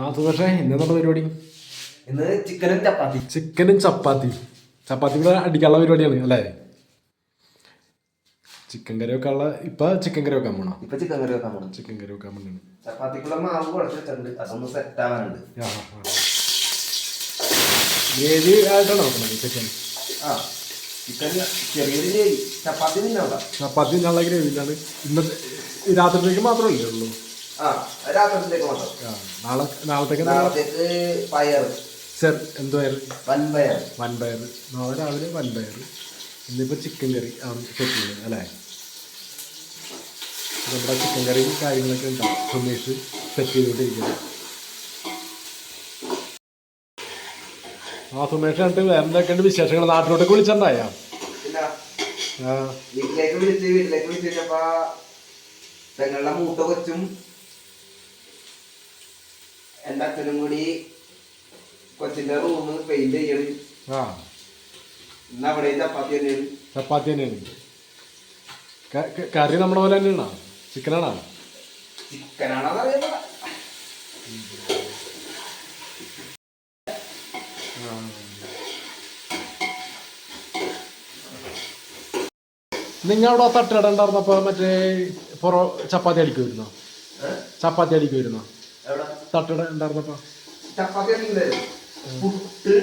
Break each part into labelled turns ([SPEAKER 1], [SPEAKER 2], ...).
[SPEAKER 1] ആ സുഖേഷേ ഇന്നെന്നുള്ള പരിപാടി?
[SPEAKER 2] ഇന്ന് ചിക്കനും ചപ്പാത്തി.
[SPEAKER 1] ചിക്കനും ചപ്പാത്തി. ചപ്പാത്തി കൂടെ അടിക്കാനുള്ള പരിപാടിയാണ് അല്ലേ? ചിക്കൻ കറി വെക്കാനുള്ള ഇപ്പൊ ചിക്കൻ കറി വെക്കാൻ പോണോ?
[SPEAKER 2] ഇപ്പൊ ചിക്കൻ കറി വെക്കാൻ പോണം.
[SPEAKER 1] ചിക്കൻ കറി വെക്കാൻ വേണ്ടിയാണ്
[SPEAKER 2] ചപ്പാത്തിക്കുള്ള മാവ് കുഴച്ച് വെച്ചിട്ടുണ്ട് അതൊന്ന് സെറ്റ് ആവാനുണ്ട്.
[SPEAKER 1] ഏത് ആയിട്ടാണ് നോക്കുന്നത് ചിക്കൻ?
[SPEAKER 2] ആ ചിക്കൻ ചെറിയൊരു ഗ്രേവി. ചപ്പാത്തി തിന്നണ്ട
[SPEAKER 1] ചപ്പാത്തി തിന്നാനുള്ള ഗ്രേവിയിലാണ് ഇന്നത്തെ രാത്രിയിലേക്ക് മാത്രമല്ലേ ഉള്ളൂ? നാളത്തേക്ക് നാളെ
[SPEAKER 2] നാളത്തേക്ക് പയർ
[SPEAKER 1] ചെർ എന്ത് പയർ
[SPEAKER 2] വൻപയർ
[SPEAKER 1] നാളെ രാവിലെ ഇന്നിപ്പോൾ ചിക്കൻ കറി ആണ് സെറ്റ് അല്ലേ? നമ്മുടെ ചിക്കൻ കറിയും കാര്യങ്ങളൊക്കെ ഉണ്ടാവും സുമേഷ് സെറ്റ് ചെയ്തുകൊണ്ടിരിക്കുന്നത് ആ സുമേഷ് കണ്ടിട്ട് വേറെ എന്തൊക്കെയുണ്ട് വിശേഷങ്ങൾ? നാട്ടിലോട്ടൊക്കെ വിളിച്ചിട്ടുണ്ടായ?
[SPEAKER 2] വീട്ടിലേക്ക് വിളിച്ച് വീട്ടിലേക്ക് വിളിച്ചപ്പോ പെങ്ങളുടെ മൂത്ത കൊച്ചും എന്റെ അച്ഛനും കൂടി കൊച്ചിന്റെ റൂം പെയിന്റ് ചെയ്യണം.
[SPEAKER 1] ആ.
[SPEAKER 2] ഇന്ന് അവിടെ ചപ്പാത്തി തന്നെയാണ്
[SPEAKER 1] ചപ്പാത്തി തന്നെയാണ് കറി നമ്മുടെ പോലെ തന്നെയാണോ ചിക്കനാണോ
[SPEAKER 2] ചിക്കനാണോ അറിയുന്നത്
[SPEAKER 1] നിങ്ങൾ അവിടെ തട്ടുകട ഉണ്ടായിരുന്നപ്പോൾ മറ്റേ പൊറോ ചപ്പാത്തി അടിക്കുമായിരുന്നോ? ചപ്പാത്തി അടിക്കുമായിരുന്നോ?
[SPEAKER 2] എവിടെ
[SPEAKER 1] ഉണ്ടായിരുന്നപ്പോ
[SPEAKER 2] ചപ്പാത്തി പുട്ട്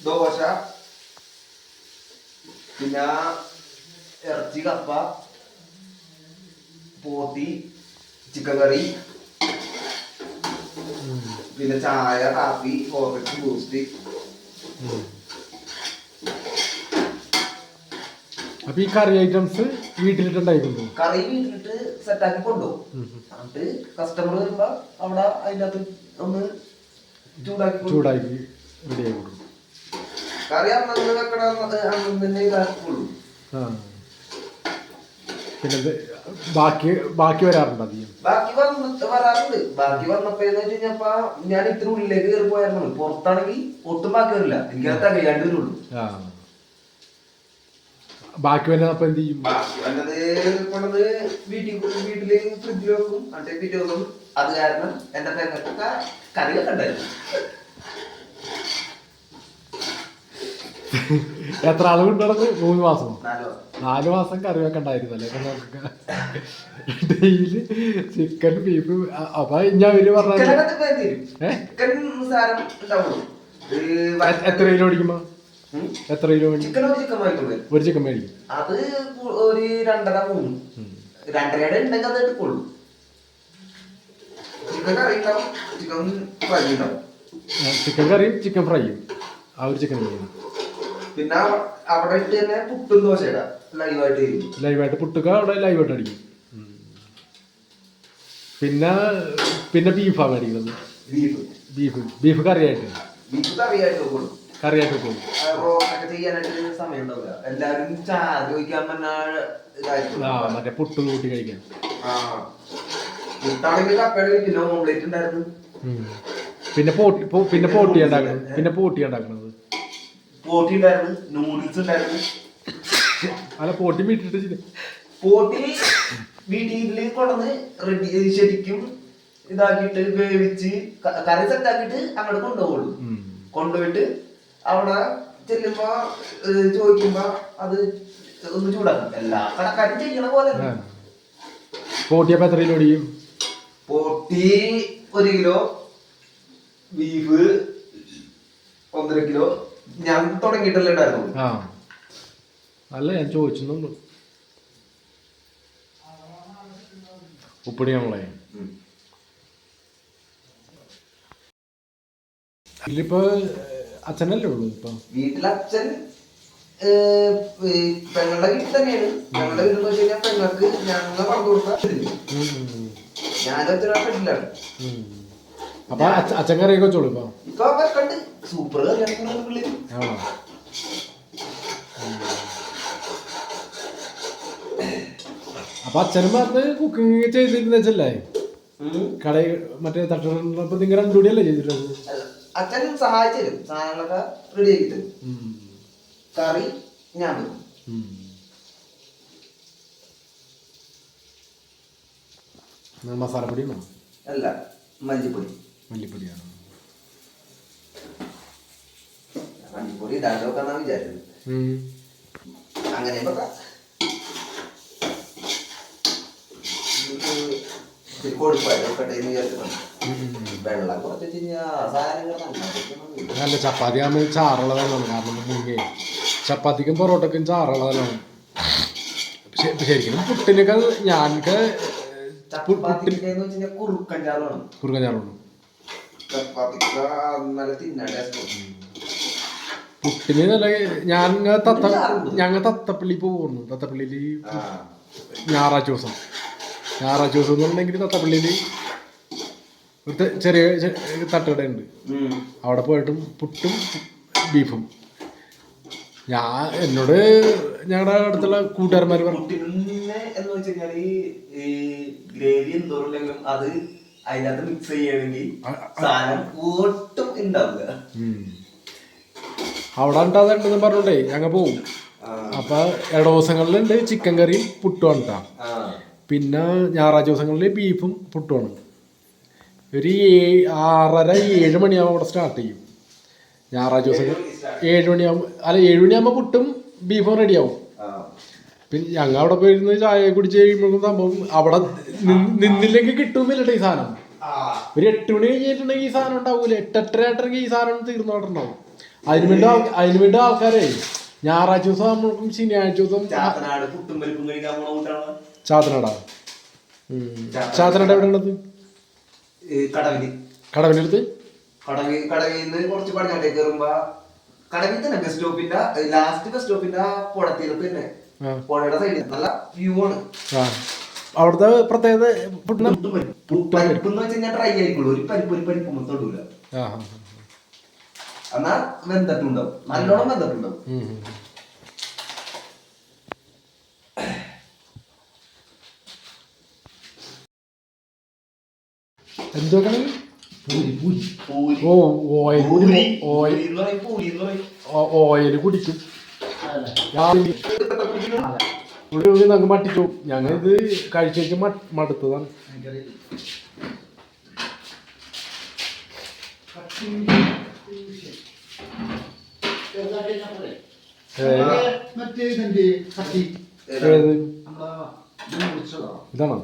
[SPEAKER 2] ദോശ പിന്നെ ഇറച്ചി കപ്പ പോത്തി ചിക്കൻ കറി പിന്നെ ചായ കാപ്പി കോഫി ബൂസ്റ്റ്.
[SPEAKER 1] അപ്പൊ ഈ കറി ഐറ്റംസ് വീട്ടിലിട്ടുണ്ടായിരുന്നു
[SPEAKER 2] കറി വീട്ടിലിട്ട് സെറ്റാക്കി കൊണ്ടുപോകും. എന്നിട്ട് കസ്റ്റമർ വരുമ്പോ അവിടെ അതിന്റെ അകത്ത് ഒന്ന് ചൂടാക്കി.
[SPEAKER 1] ചൂടാക്കി റെഡി ആയി കൊടുക്കും.
[SPEAKER 2] കറി അന്നു വെക്കണ അന്നു തന്നെ ഇതാക്കുള്ളൂ
[SPEAKER 1] പിന്നെ ബാക്കി ബാക്കി വരാറുണ്ട് അധികം?
[SPEAKER 2] ബാക്കി വരാറുണ്ട്. ബാക്കി വന്നപ്പോ എന്ന് വെച്ച് കഴിഞ്ഞപ്പോ ഞാൻ ഇത്ര ഉള്ളിലേക്ക് കയറി പോയായിരുന്നു. പുറത്താണെങ്കിൽ ഒട്ടും ബാക്കി വരില്ല. എനിക്കത് തകയാണ്ട് വരുള്ളൂ.
[SPEAKER 1] ആ വരുന്ന അപ്പൊ എന്ത് ചെയ്യും?
[SPEAKER 2] ബാക്കി വന്നത് കൊണ്ടത് വീട്ടിൽ വീട്ടിൽ ഫ്രിഡ്ജിൽ വെക്കും. എന്നിട്ട് പിറ്റേ ദിവസം അത് കാരണം എന്റെ പെങ്ങൾക്കൊക്കെ കറിയൊക്കെ ഉണ്ടായിരുന്നു.
[SPEAKER 1] എത്ര ആൾ കൊണ്ടുനടന്നു മൂന്ന് മാസം.
[SPEAKER 2] നാല്
[SPEAKER 1] മാസം. കറി വെക്കണ്ടായിരുന്നു അല്ലേ? അപ്പൊ നമുക്ക് ഡെയിലി ചിക്കൻ ബീഫ് അപ്പൊ ഞാൻ വലിയ പറഞ്ഞു എത്ര കിലോ മേടിക്കുമ്പോ എത്ര കിലോ
[SPEAKER 2] ഒരു ചിക്കൻ
[SPEAKER 1] മേടിക്കും.
[SPEAKER 2] അത് ഒരു രണ്ടര മൂന്ന്. രണ്ടരയുടെ ഉണ്ടെങ്കിൽ അത് എടുക്കുള്ളൂ. ചിക്കൻ കറി ഉണ്ടാവും ചിക്കൻ ഫ്രൈ ഉണ്ടാവും.
[SPEAKER 1] ചിക്കൻ കറിയും ചിക്കൻ ഫ്രൈയും ആ ഒരു ചിക്കൻ മേടിക്കും
[SPEAKER 2] പിന്നെ അവ- അവിടെ ഇട്ട് തന്നെ പുട്ടും ദോശയുടെ ലൈവായിട്ട്
[SPEAKER 1] ലൈവായിട്ട് പുട്ടുക അവിടെ ലൈവായിട്ട് അടിക്കും. പിന്നെ പിന്നെ ബീഫാണ് മേടിക്കുന്നത്.
[SPEAKER 2] ബീഫ്.
[SPEAKER 1] ബീഫ്. ബീഫ് കറിയായിട്ട്.
[SPEAKER 2] ബീഫ് കറിയായിട്ട് വെക്കുള്ളൂ.
[SPEAKER 1] കറിയായിട്ട്
[SPEAKER 2] പോകും ചെയ്യാനായിട്ട് സമയം ഉണ്ടാവില്ല. എല്ലാവരും
[SPEAKER 1] മറ്റേ പുട്ട് കൂട്ടി കഴിക്കാൻ.
[SPEAKER 2] ആ. പുട്ടാണെങ്കിൽ കപ്പയുടെ കിലോ ഓംലേറ്റ് ഉണ്ടായിരുന്നു.
[SPEAKER 1] പിന്നെ പോട്ടി പിന്നെ പോട്ടി ഉണ്ടാക്കണം പിന്നെ പോട്ടി ഉണ്ടാക്കണത്.
[SPEAKER 2] പോട്ടി ഉണ്ടായിരുന്നു. നൂഡിൽസ് ഉണ്ടായിരുന്നു.
[SPEAKER 1] അല്ല പോട്ടി വീട്ടിട്ട്
[SPEAKER 2] പോട്ടി വീട്ടിൽ കൊണ്ടുവന്ന് റെഡി ശരിക്കും ഇതാക്കിയിട്ട് വേവിച്ച് കറി സെറ്റ് ആക്കിയിട്ട് അങ്ങോട്ട് കൊണ്ടുപോകുള്ളൂ. കൊണ്ടുപോയിട്ട് അവിടെ ചെല്ലുമ്പോ ചോദിക്കുമ്പോ അത് ഒന്ന് ചൂടാക്കും. എല്ലാ കടക്കാരും ചെയ്യണ പോലെ.
[SPEAKER 1] പോട്ടിയപ്പോ എത്ര കിലോ അടിക്കും
[SPEAKER 2] പോട്ടി ഒരു കിലോ ബീഫ് ഒന്നര കിലോ. ഞാൻ തുടങ്ങിയിട്ടല്ലേ ഉണ്ടായിരുന്നു
[SPEAKER 1] അല്ല ഞാൻ ചോദിച്ചിരുന്നുള്ളൂ ഉപ്പടി നമ്മളെ. ഇതിലിപ്പോ അച്ഛനല്ലേ ഉള്ളൂ ഇപ്പൊ?
[SPEAKER 2] വീട്ടിൽ അച്ഛൻ ഏഹ്, ഈ പെങ്ങളുടെ വീട്ടിൽ തന്നെയാണ്. ഞങ്ങളുടെ വീട്ടിൽ എന്ന് വെച്ച് കഴിഞ്ഞാൽ പെങ്ങൾക്ക് ഞങ്ങൾ പറഞ്ഞു കൊടുത്താൽ
[SPEAKER 1] ഉം, ഉം, ഉം.
[SPEAKER 2] ഞാനും അച്ഛനും വീട്ടിലാണ്.
[SPEAKER 1] അപ്പൊ അച്ഛ- അച്ഛൻ കറിയൊക്കെ വെച്ചോളൂ ഇപ്പൊ?
[SPEAKER 2] ഇപ്പൊ വെക്കണ്ട്. സൂപ്പർ കല്യാണം പിള്ളേര്
[SPEAKER 1] ആണോ? അപ്പൊ അച്ഛനും പറഞ്ഞ് കുക്കിംഗ് ചെയ്തിരുന്നല്ലേ കടയിൽ മറ്റേ തട്ടുന്നപ്പോ നിങ്ങൾ രണ്ടുകൂടിയല്ലേ ചെയ്തിട്ടുള്ളത്?
[SPEAKER 2] അച്ഛൻ സഹായിച്ചു തരും. സാധനങ്ങളൊക്കെ റെഡി ആക്കി തരും. കറി ഞാൻ വെക്കും.
[SPEAKER 1] മസാലപ്പൊടി
[SPEAKER 2] അല്ല മല്ലിപ്പൊടി.
[SPEAKER 1] മല്ലിപ്പൊടിയാണ്.
[SPEAKER 2] മല്ലിപ്പൊടി ഇടാണ്ട് വെക്കാന്നാ വിചാരിച്ചത്. അങ്ങനെ വെക്കാം. വെക്കട്ടെ എന്ന് വിചാരിച്ചതാണ് വെള്ളം കുറച്ച്
[SPEAKER 1] നല്ല ചപ്പാത്തി ആകുമ്പോൾ ചാറുള്ളതാണ് കാരണം മുങ്ങേ ചപ്പാത്തിക്കും പൊറോട്ടക്കും ചാറുള്ളതാണ് തന്നെയാണ് ശരിക്കും പുട്ടിനൊക്കെ ഞാനൊക്കെ
[SPEAKER 2] കുറുക്കൻ
[SPEAKER 1] ചാറുള്ളൂ. പുട്ടിന് നല്ല ഞാൻ തത്ത ഞങ്ങൾ തത്തപ്പള്ളി പോകുന്നു. തത്തപ്പള്ളിയിൽ
[SPEAKER 2] ആ.
[SPEAKER 1] ഞായറാഴ്ച ദിവസം. ഞായറാഴ്ച ദിവസം എന്നുണ്ടെങ്കിൽ തത്തപ്പള്ളിയിൽ ചെറിയ തട്ടുകട
[SPEAKER 2] ഉണ്ട്
[SPEAKER 1] അവിടെ പോയിട്ടും പുട്ടും ബീഫും. ഞാൻ എന്നോട് ഞങ്ങളുടെ അടുത്തുള്ള കൂട്ടുകാരന്മാർ പറഞ്ഞു
[SPEAKER 2] എന്ന് വെച്ച് കഴിഞ്ഞാൽ ഈ ഗ്രേവി എന്തോറില്ലെങ്കിലും അത് അതിനകത്ത് മിക്സ് ചെയ്യണമെങ്കിൽ സാധനം ഒട്ടും.
[SPEAKER 1] അവിടെ ഉണ്ടാകുന്നുണ്ടെന്ന് പറഞ്ഞോണ്ടേ ഞങ്ങൾ പോവും. അപ്പൊ ഇടവസങ്ങളിലുണ്ട് ചിക്കൻ കറിയും പുട്ടുമാണ് കേട്ടോ. പിന്നെ ഞായറാഴ്ച ദിവസങ്ങളിൽ ബീഫും പുട്ടുമാണ് ഒരു ആറര ഏഴ് മണിയാകുമ്പോൾ അവിടെ സ്റ്റാർട്ട് ചെയ്യും. ഞായറാഴ്ച ദിവസം ഏഴ് മണിയാകുമ്പോൾ അല്ല ഏഴ് മണിയാകുമ്പോൾ പുട്ടും ബീഫും റെഡിയാവും. പിന്നെ ഞങ്ങൾ അവിടെ പോയിരുന്ന് ചായ കുടിച്ച് കഴിയുമ്പോഴും സംഭവം അവിടെ നിന്ന്- നിന്നില്ലെങ്കിൽ കിട്ടുമില്ലട്ടെ ഈ സാധനം. ഒരു എട്ട് മണി കഴിഞ്ഞിട്ടുണ്ടെങ്കിൽ ഈ സാധനം ഉണ്ടാവൂല. എട്ടെട്ടര എട്ടരക്ക് ഈ സാധനം തീർന്നോട്ടുണ്ടാവും അതിന് വേണ്ടി അതിന് വേണ്ടി ആൾക്കാരെ ഞായറാഴ്ച ദിവസം നമ്മൾക്കും ശനിയാഴ്ച ദിവസം
[SPEAKER 2] ചാത്തനാട്
[SPEAKER 1] ചാത്തനട. ചാത്തനട. എവിടെ ഉള്ളത്
[SPEAKER 2] കടവിൽ
[SPEAKER 1] കടവിനടുത്ത്?
[SPEAKER 2] കടവി കടവിൽ നിന്ന് കുറച്ച് പടിഞ്ഞാട്ടേക്ക് കയറുമ്പോ കടവിൽ തന്നെ ബസ് സ്റ്റോപ്പിന്റെ ലാസ്റ്റ് ബസ് സ്റ്റോപ്പിന്റെ പുഴത്തീരത്ത് തന്നെ. പുഴയുടെ സൈഡിൽ നല്ല വ്യൂ ആണ്.
[SPEAKER 1] അവിടുത്തെ പ്രത്യേകത
[SPEAKER 2] പരിപ്പും. എന്ന് വെച്ചാൽ ഡ്രൈ ആയിക്കോളൂ ഒരു പരിപ്പ് ഒരു പരിപ്പ്
[SPEAKER 1] ആ,
[SPEAKER 2] എന്നാ വെന്തട്ടുണ്ടാവും. നല്ലോണം വെന്തട്ടുണ്ടാവും. പൂരി പൂരി.
[SPEAKER 1] ഓ ഓയിൽ ഓയിൽ. കുടിക്കും ഇവിടെ നമുക്ക് മട്ടിച്ചു ഞങ്ങൾ ഇത് കഴിച്ചു മടുത്തതാണ്. ഏത്?
[SPEAKER 3] മറ്റേ ഇതിന്റെ കത്തി
[SPEAKER 1] ഏത്
[SPEAKER 3] നമ്മളെ ഇത് മുറിച്ചതാ.
[SPEAKER 1] ഇതാണോ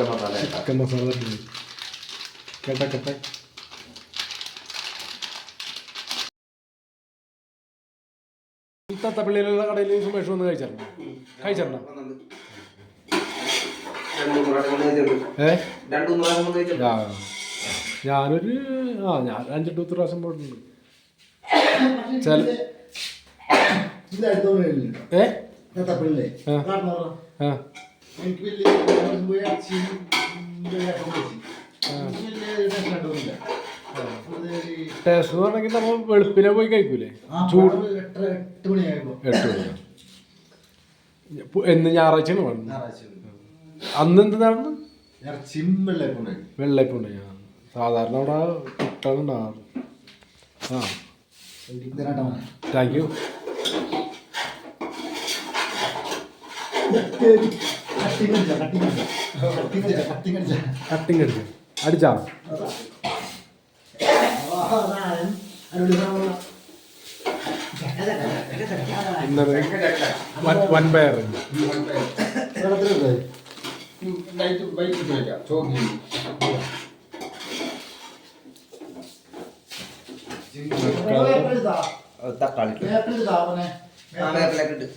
[SPEAKER 2] ചിക്കൻ മസാല
[SPEAKER 1] ചിക്കൻ മസാല. കേട്ടെ കേട്ടെ തത്തപ്പള്ളിയിലുള്ള കടയിൽ സുമേഷ് വന്ന് കഴിച്ചിട്ടുണ്ടോ
[SPEAKER 2] കഴിച്ചിട്ടുണ്ട്.
[SPEAKER 1] ഞാനൊരു ആ ഞാൻ അഞ്ചെട്ട് പത്ത് പ്രാവശ്യം പോയിട്ടുണ്ട് ചില. ഏ? ആ. ആ
[SPEAKER 3] എനിക്ക് വലിയ പോയി വലിയ ടേസ്റ്റ്
[SPEAKER 1] പറഞ്ഞെങ്കിൽ നമ്മൾ വെളുപ്പിനെ പോയി കഴിക്കൂലേ? ചൂട്.
[SPEAKER 3] എട്ട്
[SPEAKER 1] മണി. എന്ന് ഞായറാഴ്ചയാണ്
[SPEAKER 3] ഞായറാഴ്ച
[SPEAKER 1] അന്ന്
[SPEAKER 3] ഇറച്ചിയും വെള്ളയപ്പുണ്ടായി
[SPEAKER 1] വെള്ളയപ്പം ഉണ്ട് ഞാൻ സാധാരണ അവിടെ കിട്ടാനുണ്ടാകാറ് ആ. Thank you.
[SPEAKER 3] കട്ടിങ് അടിച്ചാ, അടിച്ചാ. കട്ടിങ് അടിച്ചാ, കട്ടിങ് അടിച്ചാ.
[SPEAKER 1] കട്ടിങ് അടിച്ചു അടിച്ചാ
[SPEAKER 3] ആ, ഞാൻ അതിനോട് പറയാനുള്ള
[SPEAKER 1] ഇന്നലെ വൻ വൻപയർ
[SPEAKER 3] വെള്ളത്തിലുണ്ട്. ലൈറ്റ് ബൈക്ക് ഇട്ട് വെക്കാം. ചോറ് ചെയ്യും. പേപ്പർ എടുത്താ.
[SPEAKER 2] തക്കാളി
[SPEAKER 3] പേപ്പർ എടുത്താ അവനെ.
[SPEAKER 2] പേപ്പറിലേക്ക് ഇട്ട്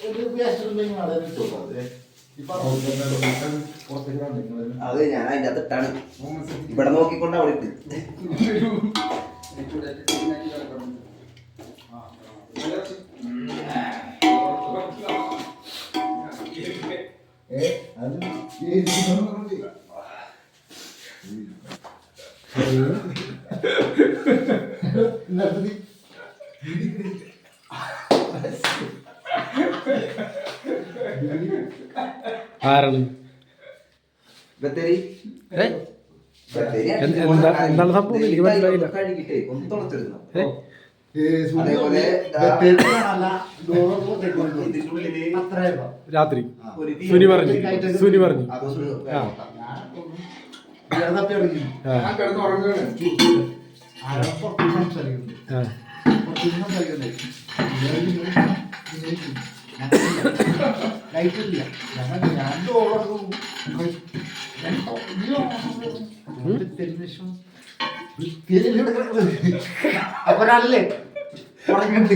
[SPEAKER 3] ഇത് waste ഉണ്ടെങ്കിൽ അവിടെ ഇട്ട് കൊടുക്കാം. ദേ, ഇപ്പൊ പുറത്തേക്ക് വന്നു നിങ്ങൾ.
[SPEAKER 2] അത് ഞാൻ അതിന്റെ അകത്ത് ഇട്ടാണ് ഇവിടെ നോക്കിക്കൊണ്ട് അവിടെ ഇട്ട്.
[SPEAKER 3] ഏ, അത് ഈ ഇരിക്കുന്നതുകൊണ്ട് ഇന്നത്തെ നീ-
[SPEAKER 1] എന്താണ് സംഭവം? എനിക്ക് മനസ്സിലായില്ല.
[SPEAKER 2] ഉള്ളിൽ
[SPEAKER 1] രാത്രി. സുനി പറഞ്ഞു. സുനി പറഞ്ഞു. ആ.
[SPEAKER 3] അപ്പൊ ഒരാളല്ലേ ഉറങ്ങണ്ട്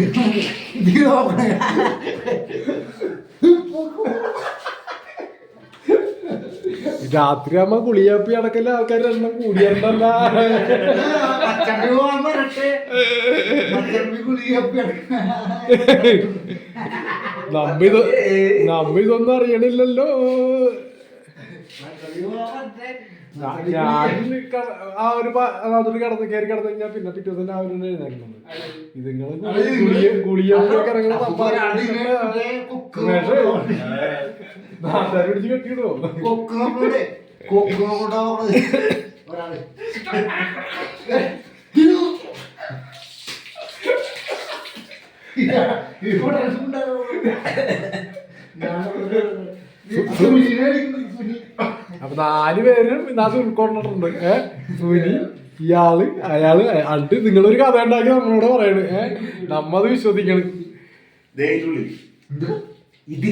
[SPEAKER 1] രാത്രി അമ്മ കുളിയാപ്പി അടക്കല്ല ആൾക്കാർ എണ്ണം കൂടിയണ്ടല്ല കുളിയാപ്പി ഇത് നമ്മ ഇതൊന്നും അറിയണില്ലല്ലോ. ഞാൻ ആ ഒരു അതൊരു കിടന്ന് കയറി കടന്നു കഴിഞ്ഞാൽ പിന്നെ പിറ്റേ തന്നെ രാവിലെ എഴുന്നേക്കുന്നത് ഇത് നിങ്ങൾ ഗുളിയ ഗുളിയൊക്കെ ഇറങ്ങണ നാട്ടുകാർ പിടിച്ച്
[SPEAKER 3] നമ്മളുടെ ഒരാൾ. ഇവിടെ
[SPEAKER 1] അപ്പൊ നാല് പേരും ഇതിനകത്ത് ഉൾക്കൊണ്ടിട്ടുണ്ട് ഏ? സുനി ഇയാൾ അയാൾ അണ്ട് നിങ്ങളൊരു കഥ ഉണ്ടാക്കി നമ്മളോട് പറയണ്. ഏ? നമ്മത് വിശ്വസിക്കണ്.
[SPEAKER 2] ദേ ഇതിന്റെ ഉള്ളിൽ.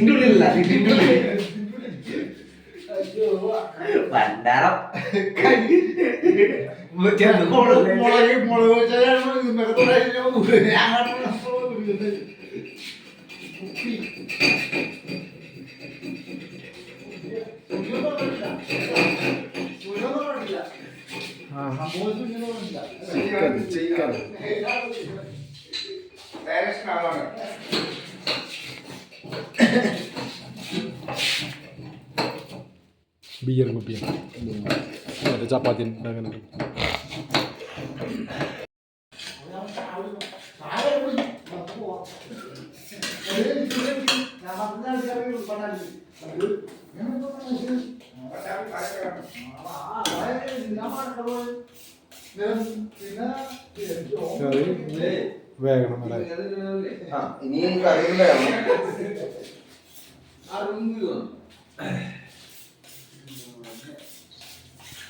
[SPEAKER 2] ഉള്ളിലല്ല ഇതിന്റെ?
[SPEAKER 3] മുളക് മുളക്.
[SPEAKER 1] ബിയർ കുപ്പിയാണ് ചപ്പാത്തി അങ്ങനെ വേഗണം
[SPEAKER 2] ഇനി കറിയും വേണം.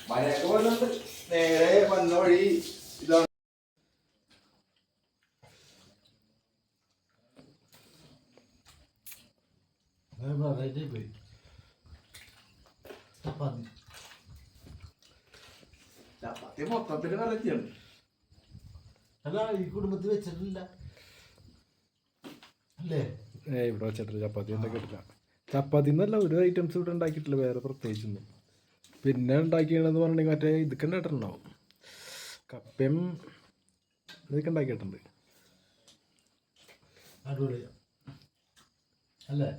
[SPEAKER 2] മഴയൊക്കെ വരുന്നുണ്ട് നേരെ വന്ന വഴി ഇതാണ് ചപ്പാത്തി മൊത്തത്തിൽ വെറൈറ്റിയാണ്.
[SPEAKER 3] അല്ല ഈ കുടുംബത്തിൽ വെച്ചിട്ടില്ല. അല്ലേ?
[SPEAKER 1] ഏ ഇവിടെ വെച്ചിട്ടില്ല. ചപ്പാത്തി എന്തൊക്കെ ഇട്ടില്ല. ചപ്പാത്തി എന്നല്ല ഒരു ഐറ്റംസ് ഇവിടെ ഉണ്ടാക്കിയിട്ടില്ല. വേറെ പ്രത്യേകിച്ചൊന്നും. പിന്നെ ഉണ്ടാക്കിയതെന്ന് പറഞ്ഞിട്ടുണ്ടെങ്കിൽ മറ്റേ ഇതൊക്കെ ഉണ്ടായിട്ടുണ്ടാവും. കപ്പയും ഇതൊക്കെ ഉണ്ടാക്കിയിട്ടുണ്ട്.
[SPEAKER 3] അല്ലേ?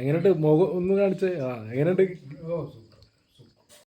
[SPEAKER 1] എങ്ങനെയുണ്ട്? മുഖം ഒന്ന് കാണിച്ചേ. ആ എങ്ങനെയുണ്ട്?